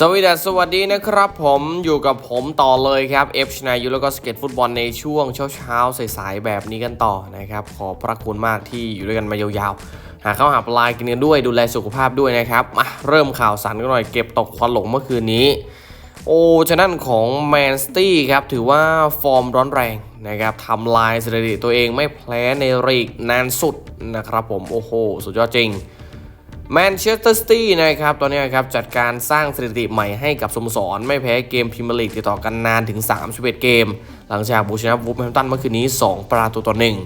สวัสดีสวัสดีนะครับผมอยู่กับผมต่อเลยครับเอฟชนายุแล้วก็สเก็ตฟุตบอลในช่วงเช้าเช้าๆสายๆแบบนี้กันต่อนะครับ ขอพระคุณมากที่อยู่ด้วยกันมายาวๆ หาเข้าหาปลายกินกันด้วยดูแลสุขภาพด้วยนะครับมาเริ่มข่าวสารกันหน่อยเก็บตกควันหลงเมื่อคืนนี้ โอ้ชนะของแมนสตี้ครับ ถือว่าฟอร์มร้อนแรงนะครับทำลายสถิติตัวเองไม่แพ้ในลีกนานสุดนะครับผมโอ้โหสุดยอดจริง แมนเชสเตอร์ซิตี้นะครับตอนนี้ครับจัดการสร้างสถิติใหม่ให้กับสโมสร ไม่แพ้เกมพรีเมียร์ลีกติดต่อกันนานถึง 31 เกม หลังจากบูชนะวูฟแฮมตันเมื่อคืนนี้ 2 ประตูต่อหนึ่ง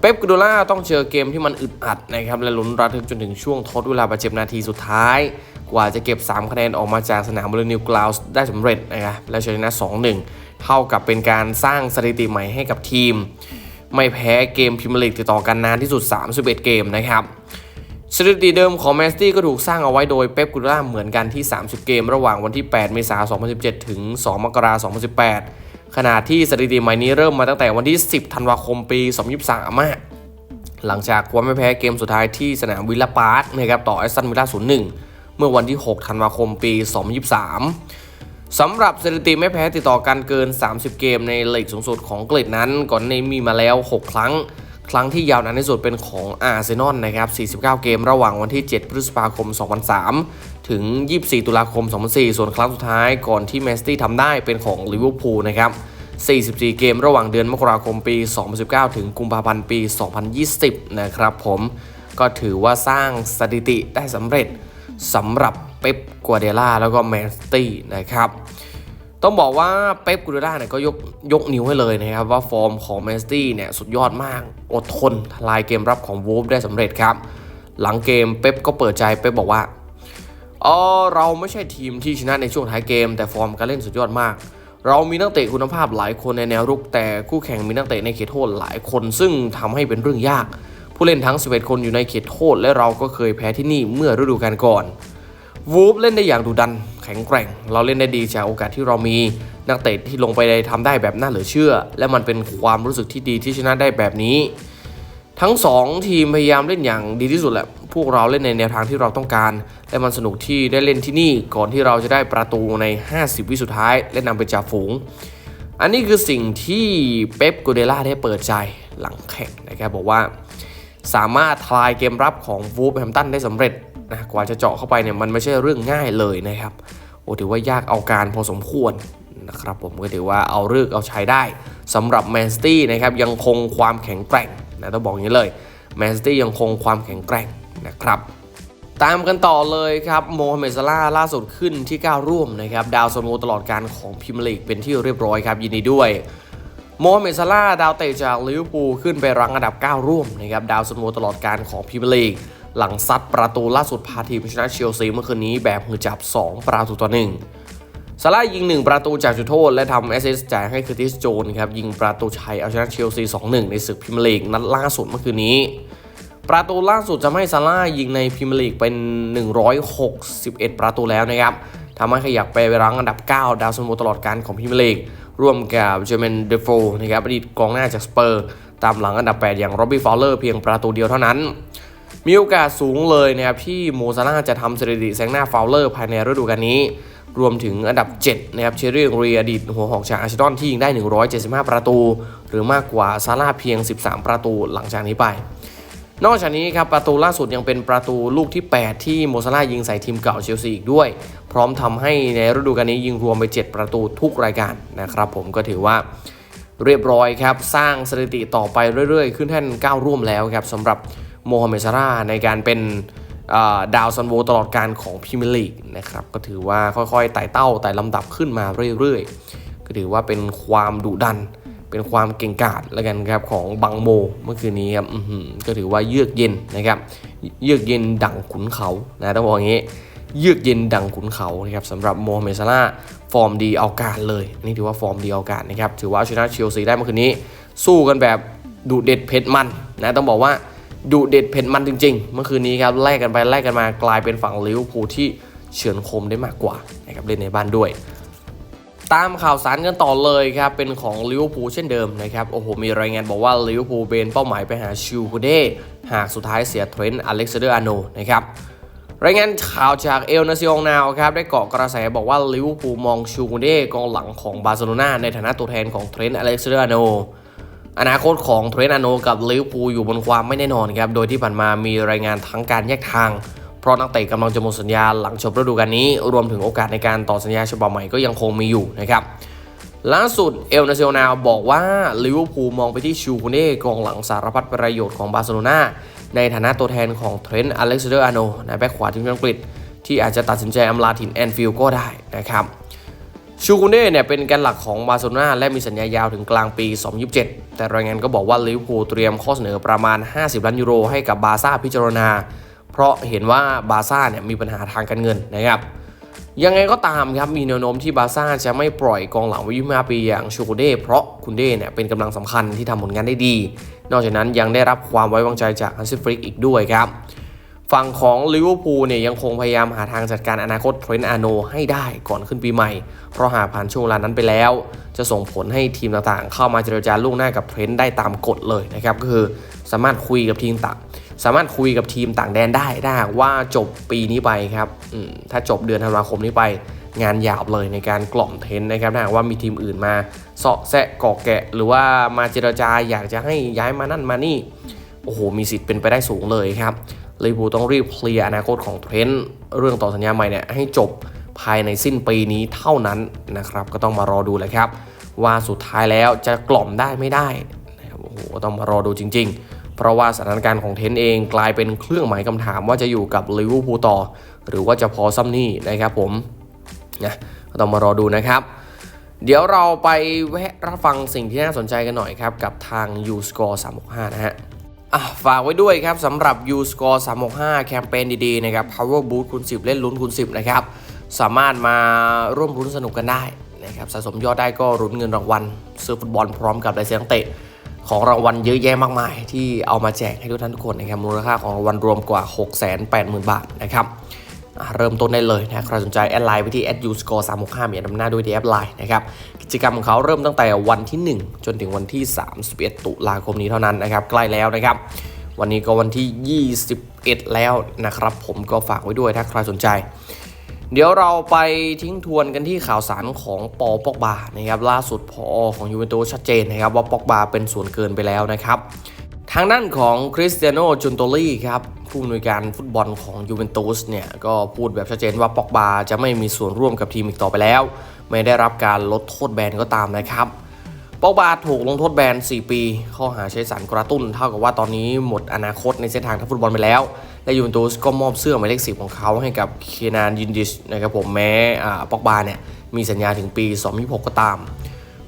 เป๊ปกูโดล่าต้องเจอเกมที่มันอึดอัดนะครับและลุ้นระทึกจนถึงช่วงทดเวลาบาดเจ็บนาทีสุดท้าย กว่าจะเก็บ 3 คะแนนออกมาจากสนามบรินิวกลาวส์ได้สำเร็จนะครับและชนะ 2-1 เท่ากับเป็นการสร้างสถิติใหม่ให้กับทีม ไม่แพ้เกมพรีเมียร์ลีกติดต่อกันนานที่สุด 31 เกมนะครับ สถิติเดิมของแมนสตี้ก็ถูกสร้างเอาไว้โดยเป๊ปกูล่าเหมือนกันที่ 30 เกม ระหว่างวันที่ 8 เมษายน 2017 ถึง 2 มกราคม 2018 ขณะที่สถิติใหม่นี้เริ่มมาตั้งแต่วันที่ 10 ธันวาคม ปี 2023อะหลังจากคว้าไม่แพ้เกมสุดท้ายที่สนามวิลล่าพาร์คนะครับต่อแอสตันวิลล่า01 เมื่อวันที่ 6 ธันวาคม ปี 2023 สำหรับสถิติไม่แพ้ติดต่อกันเกิน 30 เกมในลีกสูงสุดของอังกฤษนั้น ก่อนในมีมาแล้ว 6 ครั้ง ครั้งที่ยาวนานที่สุดเป็นของอาร์เซนอลนะครับ 49 เกมระหว่างวันที่ 7 พฤษภาคม 2003 ถึง 24 ตุลาคม 2004 ส่วนครั้งสุดท้ายก่อนที่แมนซิตี้ทำได้เป็นของลิเวอร์พูลนะครับ 44 เกมระหว่างเดือนมกราคมปี 2019 ถึงกุมภาพันธ์ปี 2020 นะครับผม ก็ถือว่าสร้างสถิติได้สำเร็จสำหรับเป๊ปกัวเดล่าแล้วก็แมนซิตี้นะครับ ต้องบอกว่าเป๊ปกูโดล่าเนี่ยก็ยกยกนิ้วให้เลยนะครับ ว่าฟอร์มของแมนซิตี้เนี่ยสุดยอดมาก อดทนทลายเกมรับของวูฟได้สำเร็จครับ หลังเกมเป๊ปก็เปิดใจเป๊ปบอกว่าเออเราไม่ใช่ทีมที่ชนะในช่วงท้ายเกม แต่ฟอร์มการเล่นสุดยอดมาก เรามีนักเตะคุณภาพหลายคนในแนวรุก แต่คู่แข่งมีนักเตะในเขตโทษหลายคน ซึ่งทำให้เป็นเรื่องยาก ผู้เล่นทั้ง 11 คนอยู่ในเขตโทษ และเราก็เคยแพ้ที่นี่เมื่อฤดูกาลก่อนวูฟเล่นได้อย่างดุดัน แข็งแกร่ง เราเล่นได้ดีจากโอกาสที่เรามีนักเตะที่ลงไปได้ทำได้แบบน่าเหลือเชื่อ และมันเป็นความรู้สึกที่ดีที่ชนะได้แบบนี้ ทั้ง 2 ทีมพยายามเล่นอย่างดีที่สุดแหละพวกเราเล่นในแนวทางที่เราต้องการ และมันสนุกที่ได้เล่นที่นี่ก่อนที่เราจะได้ประตูใน 50 วิสุดท้าย และนำไปจ่าฝูง อันนี้คือสิ่งที่เป๊ปกูเดล่าได้เปิดใจหลังแข่งนะครับบอกว่า สามารถทลายเกมรับของวูฟแฮมตันได้สำเร็จ นะกว่าจะเจาะเข้าไปเนี่ยมันไม่ใช่เรื่องง่ายเลยนะครับโอ้ถือว่ายากเอาการพอสมควรนะครับผมก็ถือว่าเอาเลือกเอาใช้ได้สำหรับแมนสตี้นะครับยังคงความแข็งแกร่งนะต้องบอกอย่างนี้เลยแมนสตี้ยังคงความแข็งแกร่งนะครับตามกันต่อเลยครับโมฮัมเหม็ดซาลาล่าสุดขึ้นที่ 9 ร่วมนะครับดาวซันโวตลอดการของพรีเมียร์ลีกเป็นที่เรียบร้อยครับยินดีด้วยโมฮัมเหม็ดซาลาดาวเตะจากลิเวอร์พูลขึ้นไปรั้งอันดับ 9 ร่วมนะครับดาวซันโวตลอดการของพรีเมียร์ลีก หลังซัดประตูล่าสุดพาทีมชนะเชลซีเมื่อคืนนี้แบบมือจับ 2 ประตูต่อหนึ่งซาร่ายิง 1 ประตูจากจุดโทษ และทำแอสซิสต์จ่ายให้คือติสโจนครับยิงประตูชัยเอาชนะเชลซี 2-1 ในศึกพรีเมียร์ลีกนัดล่าสุดเมื่อคืนนี้ ประตูล่าสุดจะให้ซาร่ายิงในพรีเมียร์ลีกเป็น 161 ประตูแล้วนะครับทำให้ขยับไปรั้งอันดับ 9 ดาวซันโวตลอดการของพรีเมียร์ลีกร่วมกับเจเมนเดโฟนะครับอดีตกองหน้าจากสเปอร์ ตามหลังอันดับ 8 อย่างโรบบี้ฟาวเลอร์เพียงประตูเดียวเท่านั้น มีโอกาสสูงเลยนะครับที่โมซาร่าจะทำสถิติแซงหน้าฟาวเลอร์ภายในฤดูกาลนี้ รวมถึงอันดับ 7 นะครับเชอรี่เรียอดีตหัวหอกจากอาร์เซนอลที่ยิงได้ 175 ประตู หรือมากกว่าซาร่าเพียง 13 ประตูหลังจากนี้ไป นอกจากนี้ครับประตูล่าสุดยังเป็นประตูลูกที่ 8 ที่โมซาร่ายิงใส่ทีมเก่าเชลซีอีกด้วย พร้อมทำให้ในฤดูกาลนี้ยิงรวมไป 7 ประตูทุกรายการนะครับผมก็ถือว่าเรียบร้อยครับ สร้างสถิติต่อไปเรื่อยๆ ขึ้นแท่นก้าวร่วมแล้วครับสำหรับ โมฮัมเหม็ดซาร่าในการเป็นดาวซันโวตลอดการของพรีเมียร์ลีกนะครับก็ถือว่าค่อยๆไต่เต้าไต่ลำดับขึ้นมาเรื่อยๆ ก็ถือว่าเป็นความดุดัน เป็นความเก่งกาจแล้วกันครับของบังโมเมื่อคืนนี้ครับก็ถือว่าเยือกเย็นนะครับเยือกเย็นดั่งขุนเขานะต้องบอกอย่างนี้เยือกเย็นดังขุนเขานะครับสำหรับโมฮัมเหม็ดซาร่าฟอร์มดีเอาการเลยนี่ถือว่าฟอร์มดีเอาการนะครับถือว่าเอาชนะเชลซีได้เมื่อคืนนี้ สู้กันแบบดุเด็ดเผ็ดมันนะต้องบอกว่า ดุเด็ดเผ็ดมันจริง ๆ เมื่อคืนนี้ครับแลกกันไปแลกกันมากลายเป็นฝั่งลิเวอร์พูลที่เฉือนคมได้มากกว่านะครับเล่นในบ้านด้วย ตามข่าวสารกันต่อเลยครับเป็นของลิเวอร์พูลเช่นเดิมนะครับโอ้โหมีรายงานบอกว่าลิเวอร์พูลเป็นเป้าหมายไปหาชิวคูเดหากสุดท้ายเสียเทรนต์อเล็กซานเดอร์อาโนนะครับรายงานข่าวจากเอลนาซิองนาวครับได้เกาะกระแสบอกว่าลิเวอร์พูลมองชูกุนเด้กองหลังของบาร์เซโลนาในฐานะตัวแทนของเทรนต์อเล็กซานเดอร์อาโน อนาคตของเทรนต์อโนกับลิเวอร์พูลอยู่บนความไม่แน่นอนครับ โดยที่ผ่านมามีรายงานทั้งการแยกทาง เพราะนักเตะกำลังจะหมดสัญญาหลังจบฤดูกาลนี้ รวมถึงโอกาสในการต่อสัญญาฉบับใหม่ก็ยังคงมีอยู่นะครับล่าสุดเอลนาเซลนาบอกว่าลิเวอร์พูลมองไปที่ชูคุเน่กองหลังสารพัดประโยชน์ของบาร์เซโลนาในฐานะตัวแทนของเทรนต์อเล็กซานเดอร์อาร์โนในแบ็คขวาทีมอังกฤษ ที่อาจจะตัดสินใจอำลาถิ่นแอนฟิลด์ก็ได้นะครับ ชูคุเน่เนี่ยเป็นแกนหลักของบาร์เซโลนาและมีสัญญายาวถึงกลางปี 2027 แต่รายงานก็บอกว่าลิเวอร์พูลเตรียมข้อเสนอประมาณ 50 ล้านยูโรให้กับบาร์ซ่าพิจารณา เพราะเห็นว่าบาร์ซ่าเนี่ยมีปัญหาทางการเงินนะครับ ยังไงก็ตามครับมีแนวโน้มที่บาร์ซ่าจะไม่ปล่อยกองหลังวัย25ปีอย่างชูคุเด้เพราะคุณเด้เนี่ยเป็นกำลังสำคัญที่ทำผลงานได้ดี นอกจากนั้นยังได้รับความไว้วางใจจากฮันซิฟริกอีกด้วยครับ ฝั่งของลิเวอร์พูลเนี่ยยังคงพยายามหาทางจัดการอนาคตเทรนต์อาโนให้ได้ก่อนขึ้นปีใหม่ เพราะหากผ่านช่วงเวลานั้นไปแล้ว จะส่งผลให้ทีมต่างๆ เข้ามาเจรจาล่วงหน้ากับเทรนต์ได้ตามกฎเลยนะครับก็คือสามารถคุยกับทีมต่างสามารถคุยกับทีมต่างแดนได้ถ้าหากว่าจบปีนี้ไปครับถ้าจบเดือนธันวาคมนี้ไปงานหยาบเลยในการกล่อมเทรนต์นะครับถ้าหากว่ามีทีมอื่นมาเสาะแซะกอกแกะ หรือว่ามาเจรจาอยากจะให้ย้ายมานั่นมานี่โอ้โหมีสิทธิ์เป็นไปได้สูงเลยครับ ลิเวอร์พูลต้องรีบเคลียร์อนาคตของเทรนต์เรื่องต่อสัญญาใหม่เนี่ยให้จบภายในสิ้นปีนี้เท่านั้นนะครับ ก็ต้องมารอดูแหละครับ ว่าสุดท้ายแล้วจะกล่อมได้ไม่ได้นะครับโอ้โหต้องมารอดูจริง ๆ เพราะว่าสถานการณ์ของเทนต์เองกลายเป็นเครื่องหมายคำถามว่าจะอยู่กับลิเวอร์พูลต่อ หรือว่าจะพอซ้ำนี่นะครับผมนะต้องมารอดูนะครับ เดี๋ยวเราไปแวะรับฟังสิ่งที่น่าสนใจกันหน่อยครับ กับทาง u s c o r e 365 นะฮะ ฝากไว้ด้วยครับสำหรับ u s c o r e 365 แคมเปญดีๆนะครับ Power Boost คูณ10 เล่นลุ้นคูณ10 นะครับ สามารถมาร่วมรุ้นสนุกกันได้นะครับสะสมยอดได้ก็รุ้นเงินรางวัลซื้อฟุตบอลพร้อมกับลายเซ็นเตะ ของรางวัลเยอะแยะมากมาย ที่เอามาแจกให้ทุกท่านทุกคนนะครับมูลค่าของรางวัลรวมกว่า 680,000 บาทนะครับ เริ่มต้นได้เลยนะใครสนใจแอดไลน์ไปที่ @uscore 365มีอันดับหน้าด้วยที่แอดไลน์นะครับกิจกรรมของเขาเริ่มตั้งแต่วันที่ 1 จนถึงวันที่ 31 ตุลาคมนี้เท่านั้นนะครับใกล้แล้วนะครับ วันนี้ก็วันที่ 21 แล้วนะครับผมก็ฝากไว้ด้วยถ้าใครสนใจ เดี๋ยวเราไปทิ้งทวนกันที่ข่าวสารของปอปอกบานะครับล่าสุดพอของยูเวนตุสชัดเจนนะครับว่าปอกบาเป็นส่วนเกินไปแล้วนะครับ ทางด้านของคริสเตียโนจุนโตลี่ครับผู้อำนวยการฟุตบอลของยูเวนตุสเนี่ยก็พูดแบบชัดเจนว่าปอกบาจะไม่มีส่วนร่วมกับทีมอีกต่อไปแล้ว ไม่ได้รับการลดโทษแบนก็ตามนะครับปอกบาถูกลงโทษแบน 4 ปี ข้อหาใช้สารกระตุ้น เท่ากับว่าตอนนี้หมดอนาคตในเส้นทางทางฟุตบอลไปแล้ว และยูเวนตุสก็มอบเสื้อหมายเลข10ของเขาให้กับเคนานยินดิชนะครับผมแม้ปอกบาเนี่ยมีสัญญาถึงปี 2026 ก็ตาม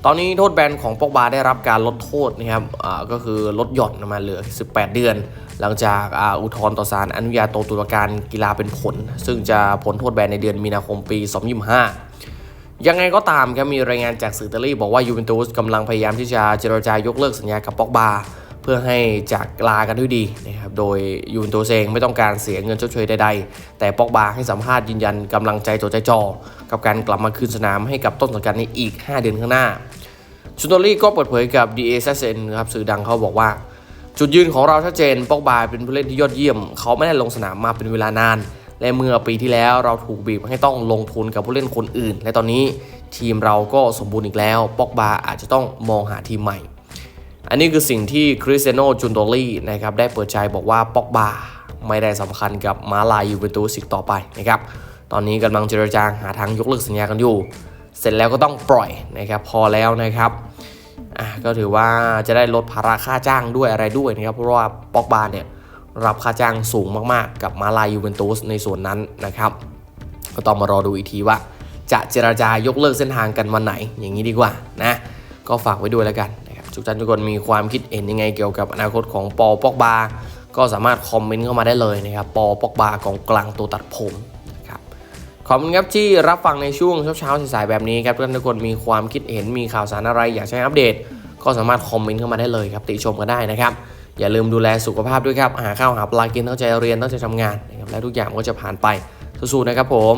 ตอนนี้โทษแบนของปอกบาได้รับการลดโทษนะครับก็คือลดหย่อนมาเหลือ 18 เดือน หลังจากอุทธรณ์ต่อศาลอนุญาโตตุลาการกีฬาเป็นผล ซึ่งจะพ้นโทษแบนในเดือนมีนาคมปี2025 ยังไงก็ตามครับมีรายงานจากสื่ออิตาลีบอกว่ายูเวนตุสกำลังพยายามที่จะเจรจายกเลิกสัญญากับปอกบา เพื่อให้จากลากันด้วยดีนะครับโดยยูนตุสเองไม่ต้องการเสียเงินชดเชยใดๆ แต่ปอกบาให้สัมภาษณ์ยืนยันกำลังใจจดใจจ่อกับการกลับมาคืนสนามให้กับต้นสังกัดในอีก 5 เดือนข้างหน้าชุนโตลี่ก็เปิดเผยกับ DASN ครับสื่อดังเขาบอกว่า จุดยืนของเราชัดเจนปอกบาเป็นผู้เล่นที่ยอดเยี่ยม เขาไม่ได้ลงสนามมาเป็นเวลานานและเมื่อปีที่แล้วเราถูกบีบให้ต้องลงทุนกับผู้เล่นคนอื่น และตอนนี้ทีมเราก็สมบูรณ์อีกแล้ว ปอกบาอาจจะต้องมองหาทีมใหม่ อันนี้คือสิ่งที่คริสเตียโนจุนโตลี่นะครับได้เปิดใจบอกว่าปอกบาไม่ได้สำคัญกับมาลายยูเวนตุสอีกต่อไปนะครับตอนนี้กำลังเจรจาหาทางยกเลิกสัญญากันอยู่ เสร็จแล้วก็ต้องปล่อยนะครับพอแล้วนะครับก็ถือว่าจะได้ลดภาระค่าจ้างด้วยอะไรด้วยนะครับเพราะว่าปอกบาเนี่ยรับค่าจ้างสูงมากๆ กับมาลายยูเวนตุสในส่วนนั้นนะครับ ก็ต้องมารอดูอีกทีว่า จะเจราจายกเลิกเส้นทางกันวันไหนอย่างนี้ดีกว่านะก็ฝากไว้ด้วยแล้วกัน ทุกท่านทุกคนมีความคิดเห็นยังไงเกี่ยวกับอนาคตของปอปอกบา ก็สามารถคอมเมนต์เข้ามาได้เลยนะครับ ปอปอกบากองกลางตัวตัดผมนะครับขอบคุณครับที่รับฟังในช่วงเช้าๆสายๆแบบนี้ครับทุกท่านทุกคนมีความคิดเห็นมีข่าวสารอะไรอยากใช้อัปเดต ก็สามารถคอมเมนต์เข้ามาได้เลยครับติชมกันได้นะครับอย่าลืมดูแลสุขภาพด้วยครับหาข้าวหาปลากินตั้งใจเรียนตั้งใจทำงานนะครับและทุกอย่างก็จะผ่านไปสู้ๆนะครับผม